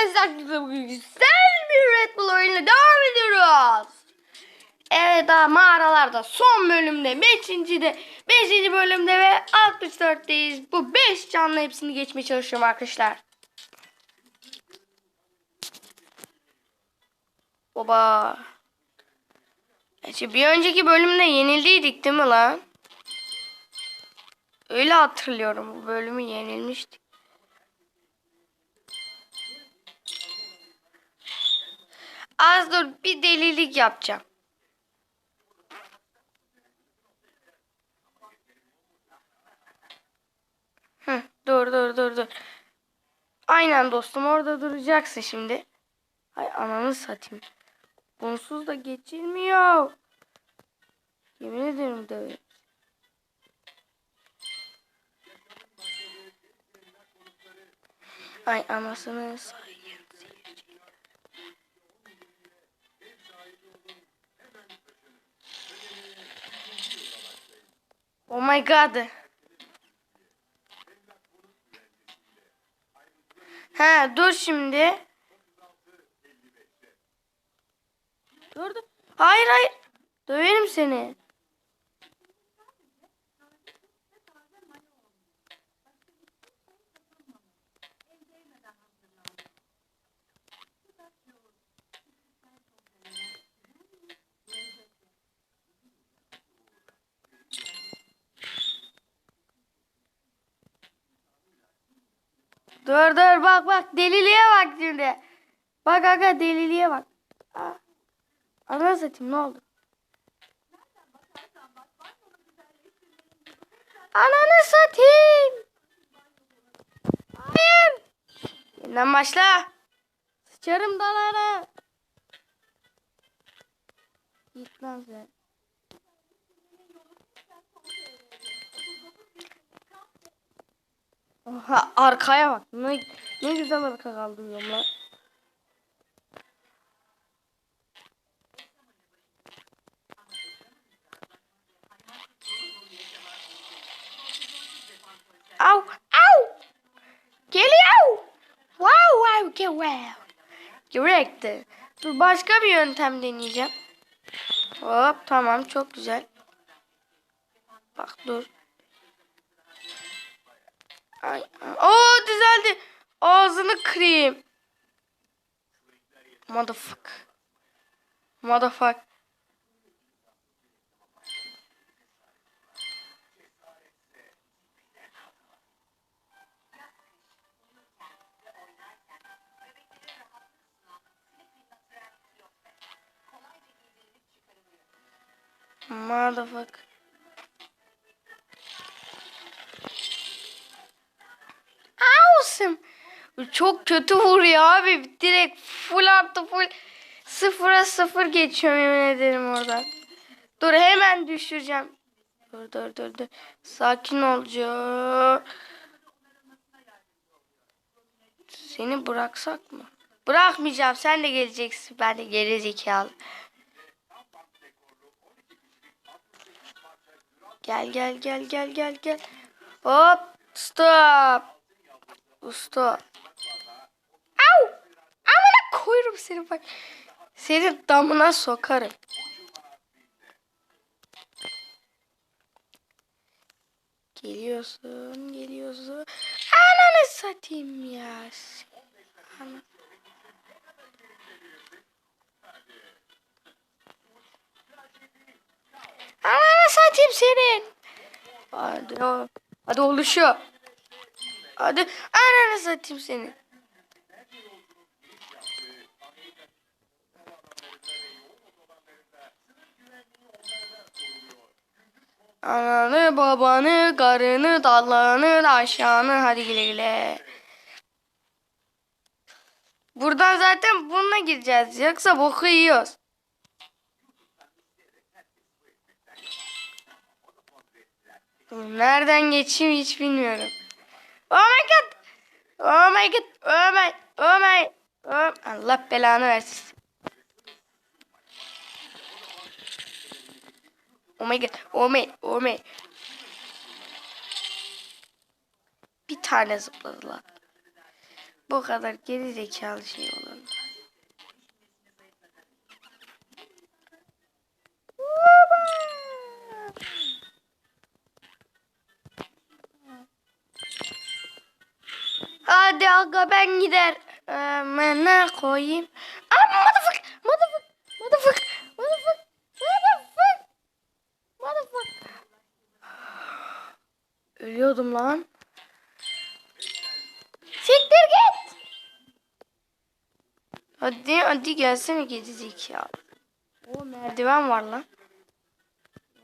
arkadaşlar güzel bir Red Bull oyununa devam ediyoruz. Evet daha mağaralarda son bölümde 5. de 5. bölümde ve 64'teyiz. Bu 5 canlı hepsini geçmeye çalışıyorum arkadaşlar. Baba. Gerçi bir önceki bölümde yenildiydik değil mi lan? Öyle hatırlıyorum bu bölümü yenilmiştik. Az dur bir delilik yapacağım. Hı, dur dur dur dur. Aynen dostum orada duracaksın şimdi. Ay ananı satayım. Bunsuz da geçilmiyor. Yemin ederim de. Ay anasını sayın. Oh my god. He dur şimdi. Dur dur. Hayır hayır. Döverim seni. Dur dur bak bak deliliğe bak şimdi. Bak aga deliliğe bak. Aa. Ananı satayım ne oldu? Ananı satayım. Hayır. Yeniden başla. Sıçarım dalara. Git lan sen. Oha arkaya bak. Ne, ne güzel arka kaldırıyorum lan. Au, au. Geliyor. Wow, wow, get wow. Gerekti. Dur başka bir yöntem deneyeceğim. Hop tamam çok güzel. Bak dur. Ay, Oo düzeldi. Ağzını kırayım. Motherfuck. Motherfuck. Kötü vuruyor abi. Direkt full artı full. Sıfıra sıfır geçiyorum yemin ederim oradan. Dur hemen düşüreceğim. Dur dur dur dur. Sakin olacak. Seni bıraksak mı? Bırakmayacağım. Sen de geleceksin. Ben de gerizekalı. Gel gel gel gel gel gel. Hop. Stop. Usta. Koyarım seni bak. Senin damına sokarım. Geliyorsun, geliyorsun. Ananı satayım ya. Ana. Ananı satayım senin. Hadi. Hadi oluşuyor. Hadi ananı satayım seni. Ananı, babanı, karını, dallarını, aşağını hadi güle güle. Buradan zaten bununla gireceğiz. Yoksa boku yiyoruz. Nereden geçeyim hiç bilmiyorum. Oh my god. Oh my god. Oh my. Oh my. Oh. Allah belanı versin. Oh my god. Oh my. Oh my. Bir tane zıpladılar. Bu kadar geri zekalı şey olur. Hadi aga ben gider. Ee, ne koyayım? Aa motherfuck, motherfuck, motherfuck, motherfuck, motherfuck, motherfuck. Ölüyordum lan. Siktir git. Hadi hadi gelsene gezi zekalı. O merdiven var lan.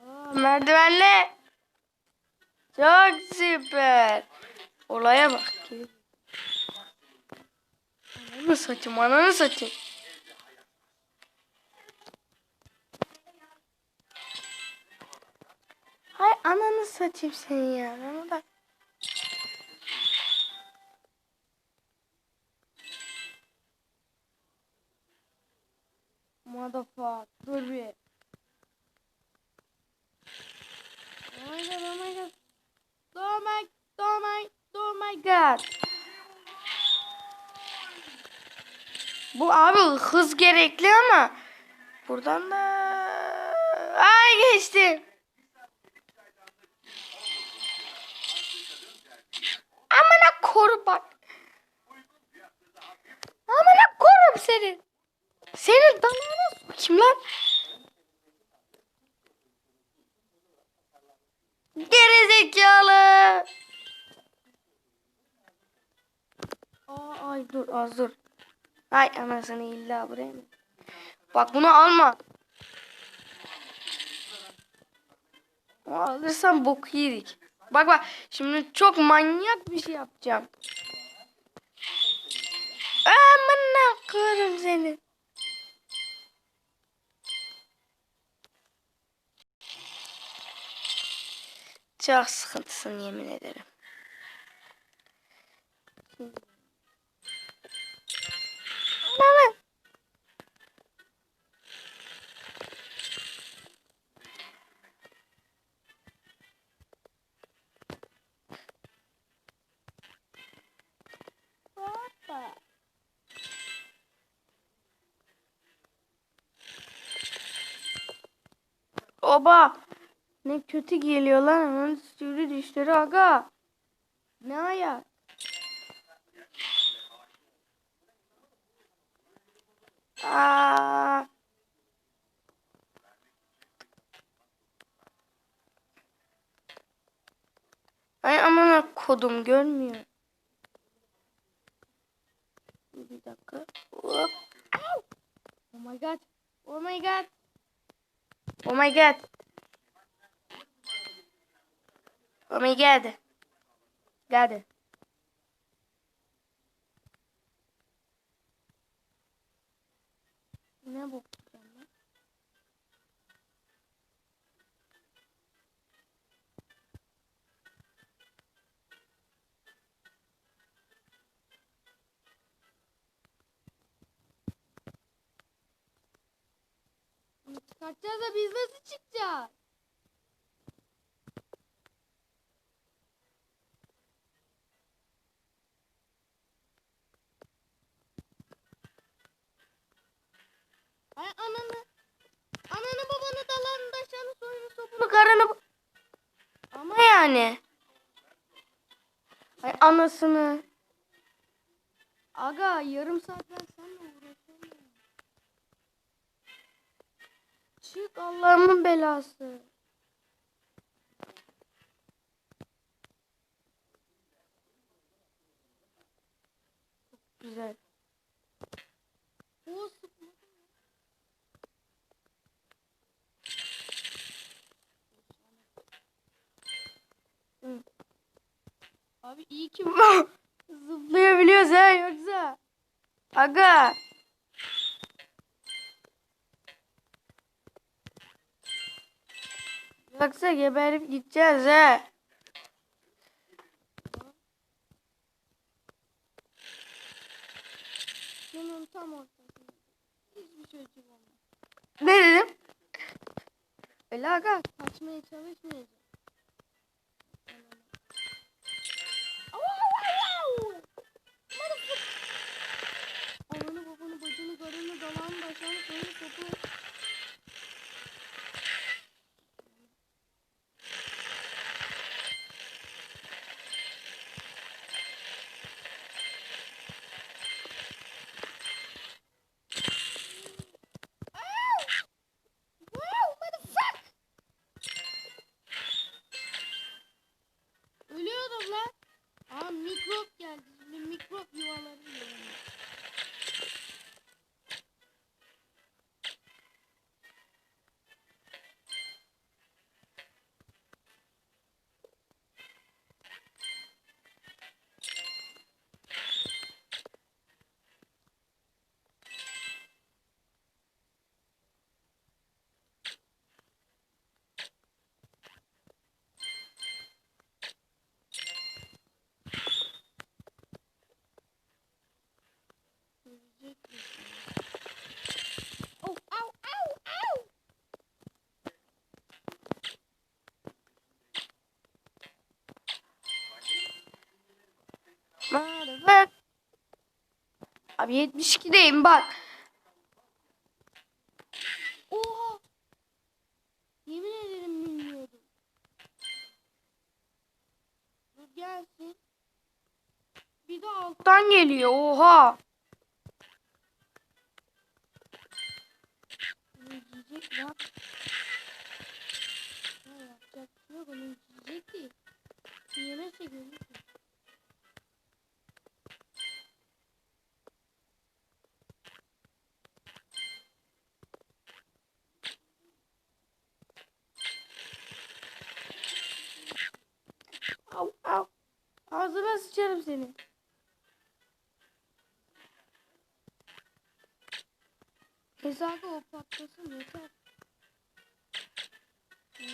Aa, merdivenle. Çok süper. Olaya bak. Ananı satayım, ananı satayım. Ananı satayım seni ya. Bana bak. Motherfuck. Dur bir. Oh my god, oh my god. Oh my, oh my, oh my god. Bu abi hız gerekli ama buradan da ay geçtim. Aa, ay dur az dur. Ay anasını illa buraya mı? Bak bunu alma. Alırsan bok yedik. Bak bak şimdi çok manyak bir şey yapacağım. Amına koyarım seni. Çok sıkıntısın yemin ederim. Oba. Ne kötü geliyor lan hemen sürü dişleri aga. Ne ayak? Aa. Ay aman kodum görmüyor. Bir dakika. Au! Oh my god. Oh my god. Oh my god. Oh my god. God. Ne Çıkartacağız da biz nasıl çıkacağız? Ay ananı. Ananı babanı dalanı daşanı soyunu sopunu. Karını Ama yani. Ay anasını. Aga yarım saat ben seninle Çık Allah'ımın belası. Güzel. O sıkma. Abi iyi ki Zıplayabiliyoruz ha yoksa. Aga. Yoksa geberip gideceğiz he. Bunun tam ortasında. Hiçbir şey çıkmamış. Ne dedim? Öyle aga. Kaçmaya çalışmayacağım. Ananı babanı bacını karını dalağını başağını sonunu topu Abi 72'deyim bak. Oha. Yemin ederim bilmiyordum. Dur gelsin. Bir de alt. Alttan geliyor oha. Bunu yiyecek lan. Ne yapacak yok onu yiyecek ki. Yemezse görürsün. Au au. Sıçarım seni. Hesabı o patlasın yeter. Hmm.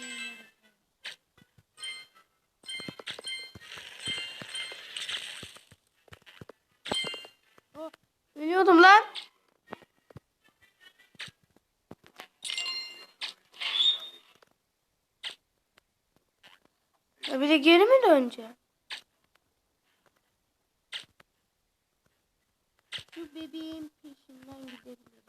Ölüyordum lan. Ya bir de geri mi döneceğim? Bebeğin peşinden gidebilirim.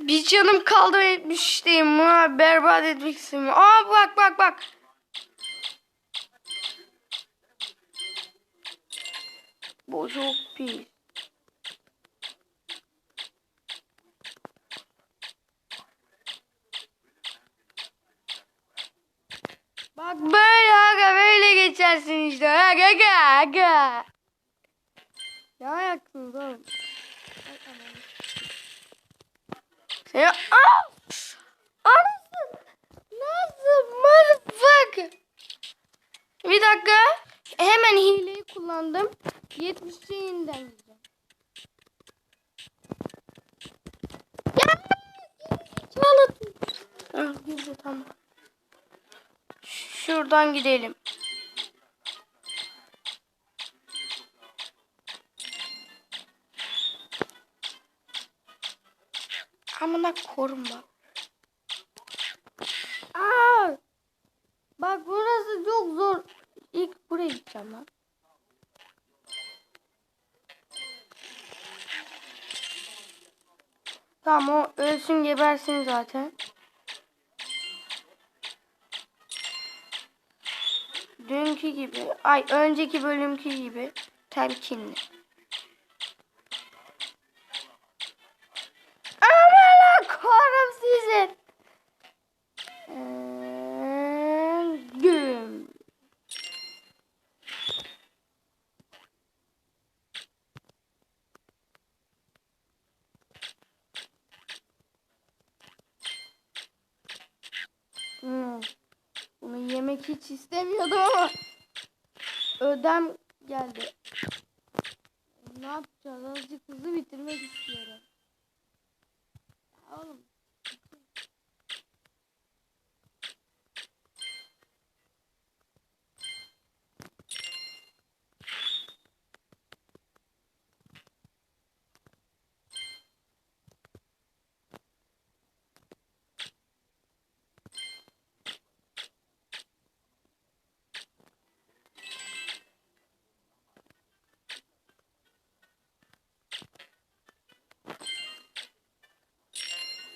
Bir canım kaldı 70'teyim. Ha, berbat etmek istemiyorum. Aa bak bak bak. Bu çok pis. Bak böyle geçersin işte. Aga aga aga. Ne ayaksınız oğlum? Seni aa! Anasın. Nasıl motherfucker? Bir dakika. Hemen hileyi kullandım. 70 yeniden gideceğim. Çaladım. Ah, girdi tamam. Şuradan gidelim. Bak. Aa! Bak burası çok zor. İlk buraya gideceğim lan. Tamam o ölsün gebersin zaten. Dünkü gibi, ay önceki bölümkü gibi temkinli. Korum sizin. Güm. Hmm. Bunu yemek hiç istemiyordum ama ödem geldi. Ne yapacağız? Azıcık hızlı bitirmek istiyorum.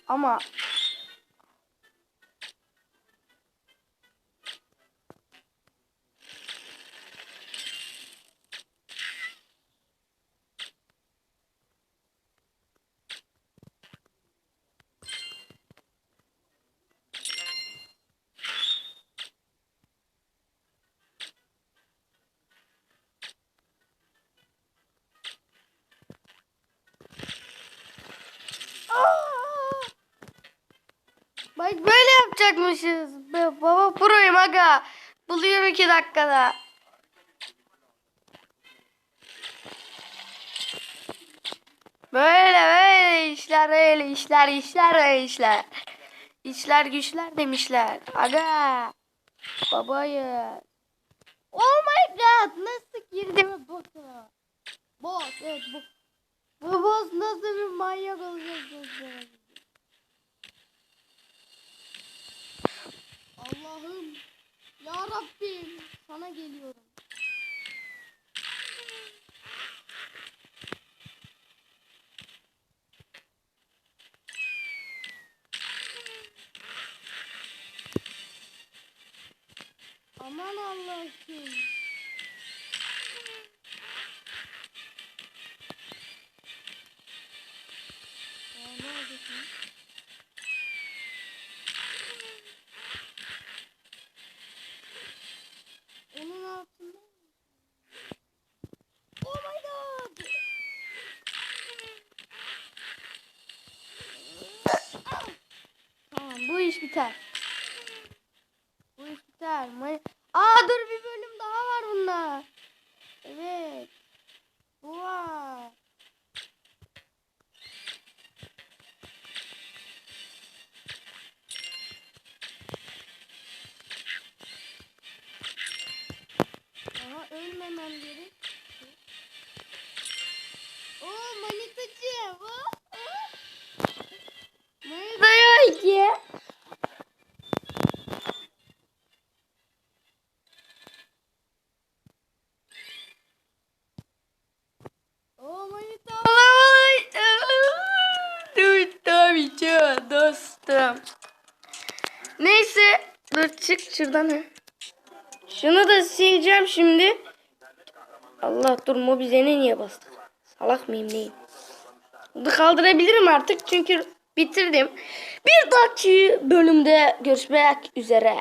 好嘛 Be- Baba proyum aga. Buluyorum iki dakikada. Böyle böyle işler öyle işler işler öyle işler. İşler güçler demişler. Aga. Babayı. Oh my god! Nasıl girdiğime bakın. Boss evet bu. Bu boss nasıl bir manyak olacak Allah'ım. Ya Rabbim. Sana geliyorum. Aman Allah'ım. Aa, ne oldu şimdi? Onun altında. Oh my god. Tamam bu iş biter. Bu iş biter. May- çık şuradan ha. Şunu da sileceğim şimdi. Allah dur mobizene niye bastık? Salak mıyım neyim? Bunu kaldırabilirim artık çünkü bitirdim. Bir dahaki bölümde görüşmek üzere.